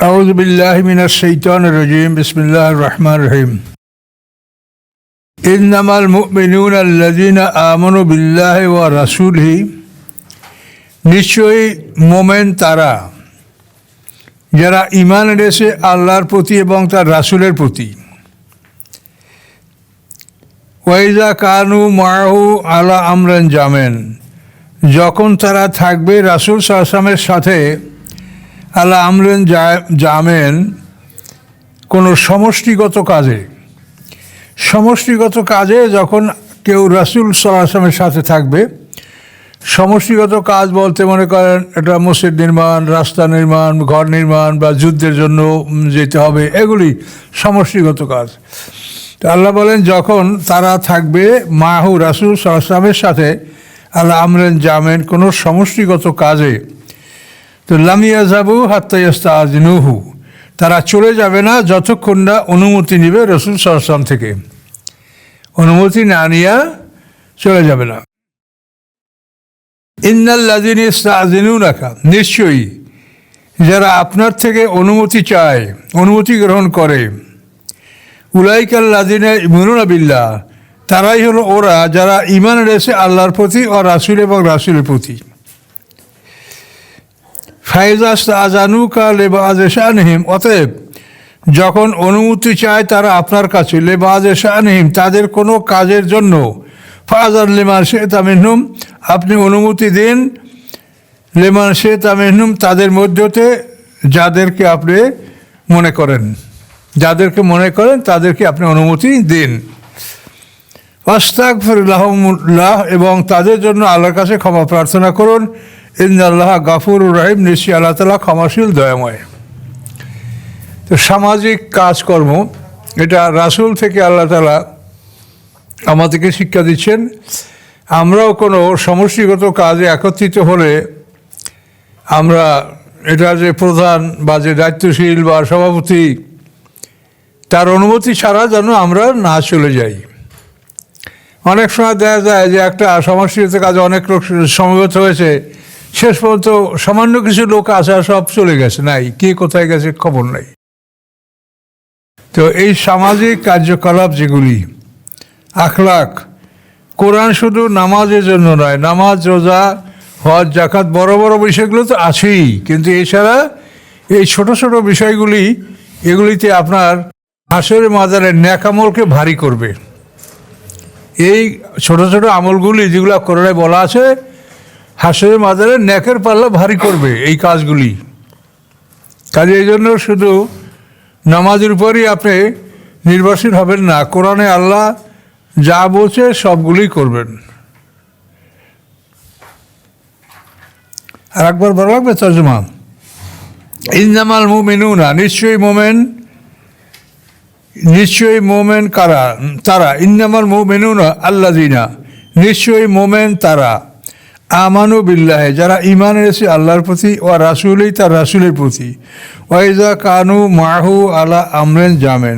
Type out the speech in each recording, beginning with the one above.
أعوذ بالله من الشيطان الرجيم بسم الله الرحمن الرحيم إنما المؤمنون الذين آمنوا بالله ورسوله নিশ্চয়ই মোমেন তারা যারা ইমান এনেছে আল্লাহর প্রতি এবং তার রাসূলের প্রতি ওয়াইজা কানু মাহু আলা আমরান জামেন যখন তারা থাকবে রাসূল সাহসামের সাথে আল্লাহ আমরেন জামেন কোনো সমষ্টিগত কাজে সমষ্টিগত কাজে যখন কেউ রাসুল সাল্লামের সাথে থাকবে, সমষ্টিগত কাজ বলতে মনে করেন একটা মসজিদ নির্মাণ, রাস্তা নির্মাণ, ঘর নির্মাণ বা যুদ্ধের জন্য যেতে হবে, এগুলি সমষ্টিগত কাজ। আল্লাহ বলেন, যখন তারা থাকবে মাহু রাসুল সাল্লামের সাথে, আল্লাহ আমরেন জামেন কোনো সমষ্টিগত কাজে তো লামিয়া যাবু হাত্তাইস্তা আজনুহু তারা চলে যাবে না যতক্ষণ না অনুমতি নেবে রসুল সাল্লাম থেকে। অনুমতি না নিয়ে চলে যাবে না। ইন্নাল্লাদিন ইস্তাজিনু রাখা নিশ্চয়ই যারা আপনার থেকে অনুমতি চায়, অনুমতি গ্রহণ করে উলাইকাল্লাদিনে ইমনুনা বিল্লাহ, তারাই হলো ওরা যারা ইমান রয়েছে আল্লাহর প্রতি ও রাসুল এবং রাসুলের প্রতি। ফাইজাস আজানুকা লেবাজ শাহনহিম অতএব যখন অনুমতি চায় তারা আপনার কাছে লেবাজ শাহনহিম তাদের কোনো কাজের জন্য। ফাজার লেমান সে তামিনুম আপনি অনুমতি দিন। লেমান সে তামিনুম তাদের মধ্যতে যাদেরকে আপনি মনে করেন, যাদেরকে মনে করেন তাদেরকে আপনি অনুমতি দিন। আস্তাকফিরুল্লাহ এবং তাদের জন্য আল্লাহর কাছে ক্ষমা প্রার্থনা করুন। ইন্দাল্লাহ গাফুর রাহিম, নিশ্চয়ই আল্লাহ তালা ক্ষমাশীল, দয়াময়। তো সামাজিক কাজকর্ম, এটা রাসূল থেকে আল্লাহ তালা আমাদেরকে শিক্ষা দিচ্ছেন। আমরাও কোনো সমষ্টিগত কাজে একত্রিত হলে আমরা এটা যে প্রধান বা যে দায়িত্বশীল বা সভাপতি, তার অনুমতি ছাড়া যেন আমরা না চলে যাই। অনেক সময় দেখা যায় যে একটা সমষ্টিগত কাজে অনেক লোক সমবেত হয়েছে শেষ পর্যন্ত সামান্য কিছু লোক আসা সব চলে গেছে। নাই, কে কোথায় গেছে খবর নাই। তো এই সামাজিক কার্যকলাপ যেগুলি আখলাক কোরআন শুধু নামাজের জন্য নয়, নামাজ, রোজা, হজ জাকাত বড় বড় বিষয়গুলো তো আছেই। কিন্তু এছাড়া এই ছোট ছোট বিষয়গুলি, এগুলিতে আপনার হাসের মাজারের ন্যাকামলকে ভারী করবে। এই ছোট ছোট আমলগুলি যেগুলো কোরআনে বলা আছে হাসের মাজারে ন্যাকের পাল্লা ভারী করবে এই কাজগুলি। কাজে এই জন্য শুধু নামাজের উপরই আপনি নির্ভরশীল হবেন না, কোরআনে আল্লাহ যা বলছে সবগুলি করবেন। আর একবার ভালো লাগবে তর্জমা। ইনজামাল মুমিনুনা, নিশ্চয়ই মোমেন নিশ্চয়ই মোমেন কারা? তারা। ইনজামাল মোমেনুনা আল্লাদিনা নিশ্চয়ই মোমেন তারা। আমানু বিল্লাহে, যারা ইমান এনেছে আল্লাহর প্রতি ও রাসুলই তার রাসুলের প্রতি। ওয়াইজা কানু মাহু আলা আমরেন জামেন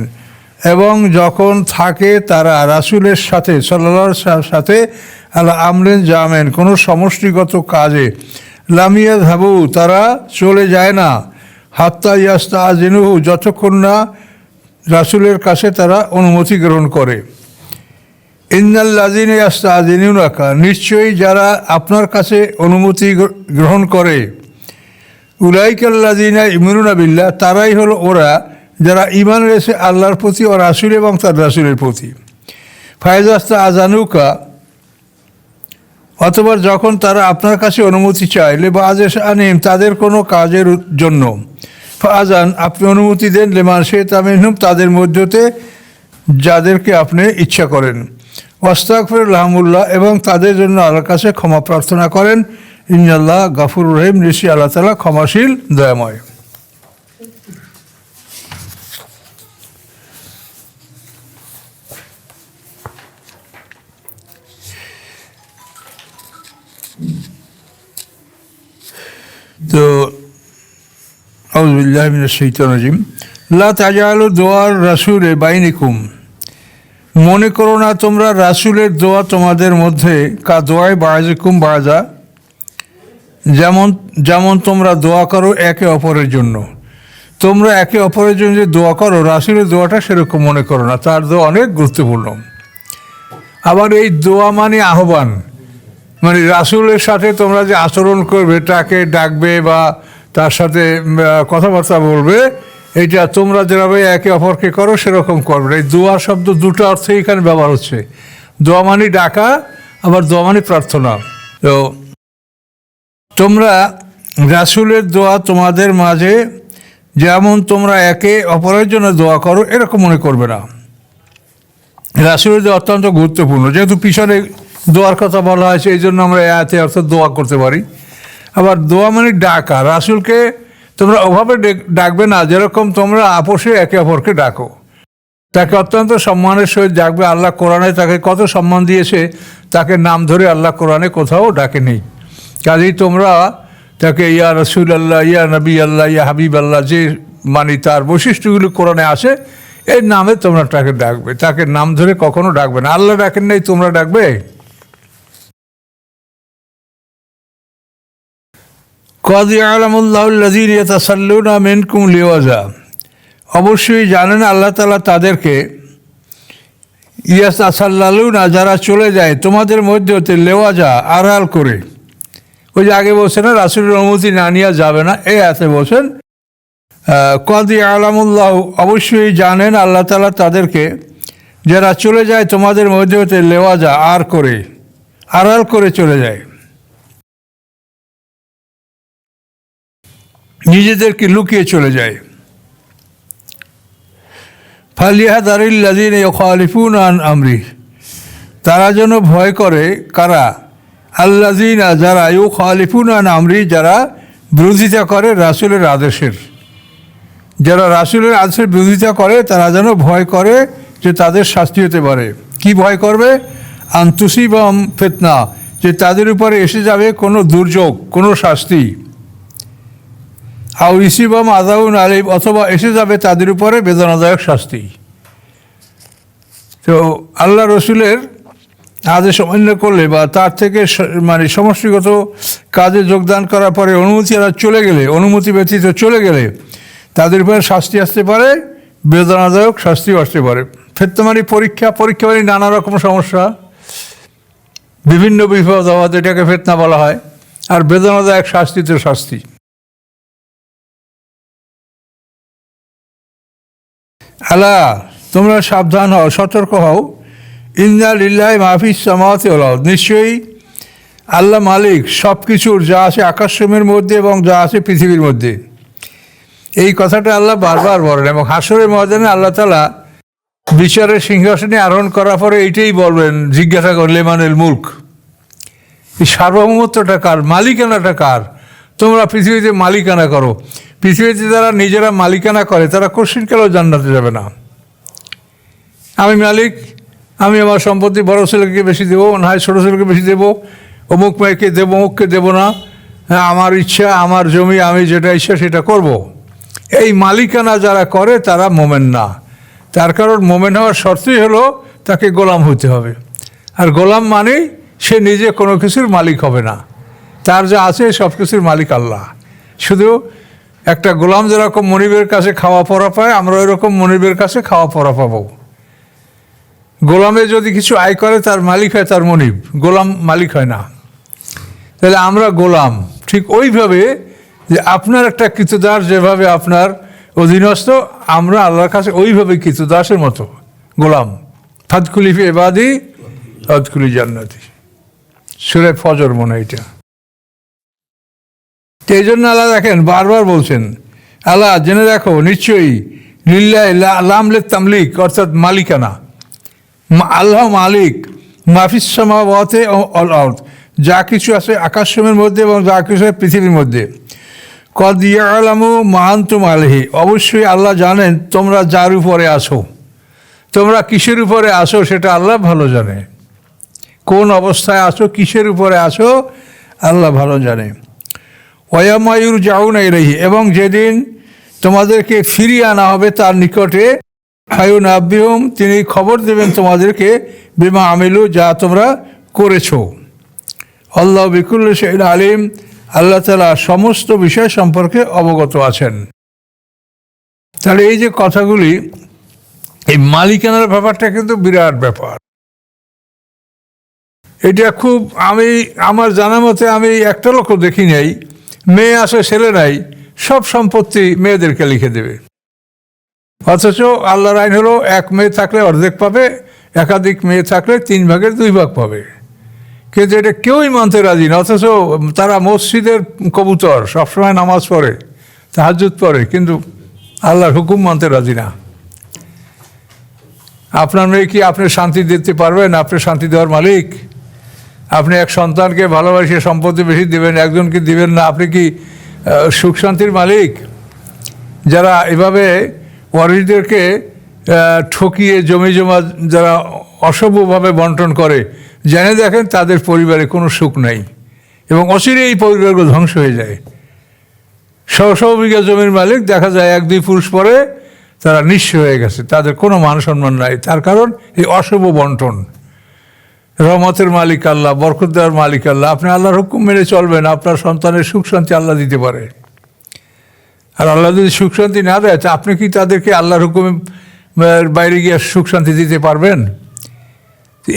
এবং যখন থাকে তারা রাসুলের সাথে সাল্লাহর সাথে আলা আমরেন জামেন কোনো সমষ্টিগত কাজে লামিয়া ধাবু তারা চলে যায় না। হাত্তা ইয়াস্তা আজিনুহু যতক্ষণ না রাসুলের কাছে তারা অনুমতি গ্রহণ করে। ইন্নাল্লাদিনে আস্তাদিনুনাকা নিশ্চয়ই যারা আপনার কাছে অনুমতি গ্রহণ করে। উলাইকাল্লাদিনা ইমরুনা বিল্লাহ, তারাই হলো ওরা যারা ইমান রয়েছে আল্লাহর প্রতি ও রাসুল এবং তার রাসুলের প্রতি। ফায়জাস্তা আজানুকা অথবা যখন তারা আপনার কাছে অনুমতি চাইলে বা আদেশ আনিম তাদের কোনো কাজের জন্য। ফাজান আপনি অনুমতি দেন, লেমান সে তামিনহুম তাদের মধ্যতে যাদেরকে আপনি ইচ্ছা করেন। ওয়াস্তাকফির রহমুল্লাহ এবং তাদের জন্য আল্লাহর কাছে ক্ষমা প্রার্থনা করেন। ইন্নাল্লাহ গাফুর রহিম ঋষি আল্লাহ তালা ক্ষমাশীল, দয়াময়। তো আউজবিল্লাহ শৈতন রাজিম। লা দোয়ার রাসুলে বাইনিকুম। মনে করো না তোমরা রাসুলের দোয়া তোমাদের মধ্যে কা দোয়ায় বাজাকুম বাজা যেমন যেমন তোমরা দোয়া করো একে অপরের জন্য। তোমরা একে অপরের জন্য যে দোয়া করো, রাসুলের দোয়াটা সেরকম মনে করো না, তার দোয়া অনেক গুরুত্বপূর্ণ। আবার এই দোয়া মানে আহ্বান। মানে রাসুলের সাথে তোমরা যে আচরণ করবে, তাকে ডাকবে বা তার সাথে কথাবার্তা বলবে এটা তোমরা যেভাবে একে অপরকে করো, সেরকম করবে। এই দোয়া শব্দ দুটো অর্থে এখানে ব্যবহার হচ্ছে। দোয়া মানে ডাকা, আবার দোয়া মানে প্রার্থনা। তো তোমরা রাসুলের দোয়া তোমাদের মাঝে, যেমন তোমরা একে অপরের জন্য দোয়া করো, এরকম মনে করবে না। রাসুলের দোয়া অত্যন্ত গুরুত্বপূর্ণ। যেহেতু পিছনে দোয়ার কথা বলা হয়েছে, এই জন্য আমরা এতে অর্থাৎ দোয়া করতে পারি। আবার দোয়া মানে ডাকা, রাসুলকে তোমরা ওভাবে ডেক- ডাকবে না, যেরকম তোমরা আপোষে একে অপরকে ডাকো। তাকে অত্যন্ত সম্মানের সহিত ডাকবে, আল্লাহ কোরআনে তাকে কত সম্মান দিয়েছে, তাকে নাম ধরে আল্লাহ কোরআনে কোথাও ডাকে নেই কাজেই তোমরা তাকে ইয়া রসুল আল্লাহ ইয়া নবী আল্লাহ ইয়া হাবিব আল্লাহ যে মানে তার বৈশিষ্ট্যগুলি কোরআনে আসে এর নামে তোমরা তাকে ডাকবে। তাকে নাম ধরে কখনো ডাকবে না। আল্লাহ ডাকেন নাই, তোমরা ডাকবে? কদ আলমুল্লাহুল্লাদিন ইয়াতাসাল্লুনা মিনকুম লিওয়াজা। অবশ্যই জানেন আল্লাহ তালা তাদেরকে ইয়াস আসাল্লালুনা যারা চলে যায়, তোমাদের মধ্যে হতে লেওয়াজা আড়াল করে। ওই যে আগে বলছেন না, রাসুলের অনুমতি না নিয়ে যাবে না এই হাতে বলছেন কদি আলামুল্লাহ অবশ্যই জানেন আল্লাহ তালা তাদেরকে, যারা চলে যায়, তোমাদের মধ্যে হতে লেওয়াজা আর করে, আড়াল করে চলে যায়। নিজেদেরকে লুকিয়ে চলে যায়। ফালিয়া ফালিয়াদারিল্লাদিন খালিফুন আন আমরি। তারা যেন ভয় করে, কারা? আল্লাদিনা যারা ইউ খালিফুন আন আমরি, যারা বিরোধিতা করে রাসুলের আদেশের। যারা রাসুলের আদেশের বিরোধিতা করে, তারা যেন ভয় করে যে তাদের শাস্তি হতে পারে। কি ভয় করবে? আন্তুসিবম ফেতনা, যে তাদের উপরে এসে যাবে কোনো দুর্যোগ, কোনো শাস্তি। আউ ইসিবাম আদাউন আলিম অথবা এসে যাবে তাদের উপরে বেদনাদায়ক শাস্তি। তো আল্লাহ রসুলের আদেশ অমান্য করলে বা তার থেকে মানে সমষ্টিগত কাজে যোগদান করার পরে অনুমতি এরা চলে গেলে, অনুমতি ব্যতীত চলে গেলে তাদের উপরে শাস্তি আসতে পারে, বেদনাদায়ক শাস্তিও আসতে পারে। ফেত্তমারি পরীক্ষা পরীক্ষা মানে নানা রকম সমস্যা, বিভিন্ন বিপদ হওয়া এটাকে ফেতনা বলা হয়। আর বেদনাদায়ক শাস্তি তো শাস্তি। আলা তোমরা সাবধান হও, সতর্ক হও। ইন্দা লিল্লাহ মাহফিস সামাতে ওলাও নিশ্চয়ই আল্লাহ মালিক সব কিছুর যা আছে আকাশসমূহের মধ্যে এবং যা আছে পৃথিবীর মধ্যে। এই কথাটা আল্লাহ বারবার বলেন এবং হাসরের ময়দানে আল্লাহ তালা বিচারের সিংহাসনে আরোহণ করার পরে এইটাই বলবেন, জিজ্ঞাসা করলে মানেল মুল্ক, এই সার্বভৌমত্বটা কার? মালিকানাটা কার? তোমরা পৃথিবীতে মালিকানা করো। পৃথিবীতে যারা নিজেরা মালিকানা করে, তারা কোশ্চিনকালেও জান্নাতে যাবে না। আমি মালিক, আমি আমার সম্পত্তি বড় ছেলেকে বেশি দেবো না হয় ছোটো ছেলেকে বেশি দেবো, অমুক মেয়েকে দেবো, অমুককে দেবো না। হ্যাঁ আমার ইচ্ছা, আমার জমি, আমি যেটা ইচ্ছা সেটা করব। এই মালিকানা যারা করে, তারা মোমেন না। তার কারণ মোমেন হওয়ার শর্তই হলো তাকে গোলাম হতে হবে। আর গোলাম মানেই সে নিজে কোনো কিছুর মালিক হবে না। তার যা আছে সব কিছুর মালিক আল্লাহ। শুধু একটা গোলাম যেরকম মনিবের কাছে খাওয়া পড়া পায়, আমরা এরকম মনিবের কাছে খাওয়া পড়া পাবো। গোলামে যদি কিছু আয় করে, তার মালিক হয় তার মনিব। গোলাম মালিক হয় না। তাহলে আমরা গোলাম। ঠিক ওইভাবে যে আপনার একটা কৃতদাস যেভাবে আপনার অধীনস্থ, আমরা আল্লাহর কাছে ওইভাবে কৃতদাসের মতো। গোলাম। ফাদকুলিফি এবাদি ফাদকুলি জান্নাতি। সুরে ফজর মনে এটা। এই জন্য আল্লাহ দেখেন, বারবার বলছেন, আল্লাহ, জেনে দেখো নিশ্চয়ই লিল্লাহ লামলে তামলিক, অর্থাৎ মালিকানা। আল্লাহ মালিক মাফিস সমাবতে অল আউট। যা কিছু আছে আকাশের মধ্যে এবং যা কিছু আছে পৃথিবীর মধ্যে। কদ ইয়ালামু মাহান্তুম আলহি অবশ্যই আল্লাহ জানেন, তোমরা যার উপরে আসো তোমরা কিসের উপরে আসো সেটা আল্লাহ ভালো জানে। কোন অবস্থায় আসো কিসের উপরে আসো আল্লাহ ভালো জানে। ওয়ামায়ুর যাও নাই এবং যেদিন তোমাদেরকে ফিরিয়ে আনা হবে তার নিকটে, হায়ুন আব্বিহম, তিনি খবর দেবেন তোমাদেরকে, বিমা আমিলু, যা তোমরা করেছ। আল্লাহ বিকুল আলিম, আল্লাহ তালা সমস্ত বিষয় সম্পর্কে অবগত আছেন। তাহলে এই যে কথাগুলি, এই মালিকানার ব্যাপারটা কিন্তু বিরাট ব্যাপার। এটা খুব আমি, আমার জানা মতে আমি একটা লোকও দেখি নাই মেয়ে আসে, ছেলে নাই, সব সম্পত্তি মেয়েদেরকে লিখে দেবে। অথচ আল্লাহর আইন হলো, এক মেয়ে থাকলে অর্ধেক পাবে, একাধিক মেয়ে থাকলে তিন ভাগের দুই ভাগ পাবে। কিন্তু এটা কেউই মানতে রাজি না, অথচ তারা মসজিদের কবুতর, সবসময় নামাজ পড়ে তাহাজুদ পড়ে, কিন্তু আল্লাহর হুকুম মানতে রাজি না। আপনার মেয়ে কি আপনি শান্তি দিতে পারবেন? আপনি শান্তি দেওয়ার মালিক? আপনি এক সন্তানকে ভালোবাসে, সম্পত্তি বেশি দিবেন, একজনকে দিবেন না, আপনি কি সুখ শান্তির মালিক? যারা এভাবে ওয়ারিসদেরকে ঠকিয়ে, জমি জমা যারা অসভ্যভাবে বন্টন করে, জেনে দেখেন তাদের পরিবারে কোনো সুখ নাই। এবং অচিরে এই পরিবারগুলো ধ্বংস হয়ে যায়। শো শো বিঘা জমির মালিক, দেখা যায় এক, দুই পুরুষ পরে তারা নিঃস্ব হয়ে গেছে। তাদের কোনো মান সম্মান নাই। তার কারণ এই অশুভ বন্টন। রহমতের মালিক আল্লাহ, বরকত দেওয়ার মালিক আল্লাহ। আপনি আল্লাহর হুকুম মেনে চলবেন, আপনার সন্তানের সুখ শান্তি আল্লাহ দিতে পারে। আর আল্লাহ যদি সুখ শান্তি না দেয়, তা আপনি কি তাদেরকে আল্লাহর হুকুমের বাইরে গিয়ে সুখ শান্তি দিতে পারবেন?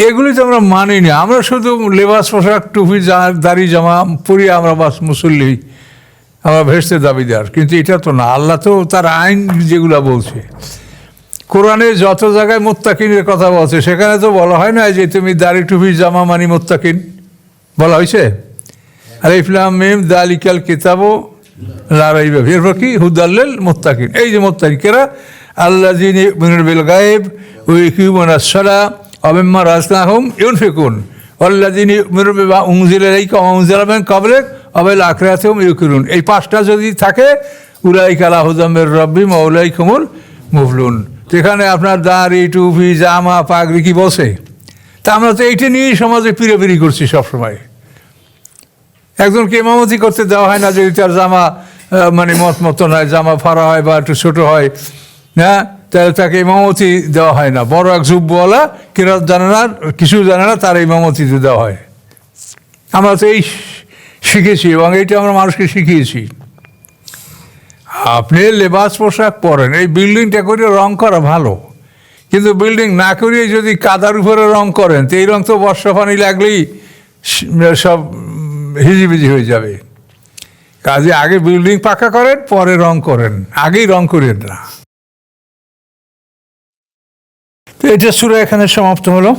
এগুলি তো আমরা মানি না। আমরা শুধু লেবাস পোশাক, টুপি দাড়ি, জামা পরিয়ে আমরা বাস মুসল্লি, আমরা ভেসতে দাবিদার। কিন্তু এটা তো না। আল্লাহ তো তার আইন যেগুলো বলছে। কোরআনে যত জায়গায় মোত্তাকিনের কথা বলছে, সেখানে তো বলা হয় না যে তুমি দাড়ি টুপি, জামা মানি মোত্তাকিন। বলা হয়েছে? আর ইফলাম মিম, দালিকাল কিতাবও লড়াই ভাবি এরপর কি? হুদাল্লেল মোত্তাকিন। এই যে মোত্তাকিকেরা আল্লাহ মিনুর বিল গায়েব ওই কিউমন আসলা অবিম্মা রাজনাহম ইউন ফেকুন আল্লাহ বিবা উংজিলের এই কমজিলাবেন কবলেক অবেল আখরাতেও ইউকিরুন। এই পাঁচটা যদি থাকে উলাই কালা হুদামের রব্বি মৌলাই কুমুল মুফলুন সেখানে আপনার দাড়ি, টুপি, জামা, পাগড়ি কি বসে? তা আমরা তো এইটা নিয়েই সমাজে পিড়াপিড়ি করছি সবসময়। একজনকে ইমামতি করতে দেওয়া হয় না যদি তার জামা মানে মত মতো নয়, জামা ফাড়া হয় বা একটু ছোটো হয় হ্যাঁ? তাহলে তাকে ইমামতি দেওয়া হয় না। বড় এক যুব্যওয়ালা কেরাত জানে না, কিছু জানে না, তার ইমামতিতে দেওয়া হয়। আমরা তো এই শিখেছি এবং এইটা আমরা মানুষকে শিখিয়েছি। আপনি লেবাস পোশাক পরেন, এই বিল্ডিংটা করে রং করা ভালো। কিন্তু বিল্ডিং না করিয়ে যদি কাদার উপরে রং করেন, তো এই রং তো বর্ষা পানি লাগলেই সব হিজিবিজি হয়ে যাবে। কাজে আগে বিল্ডিং পাকা করেন, পরে রং করেন, আগেই রং করেন না। তো এটা সুরা এখানে সমাপ্ত হলো।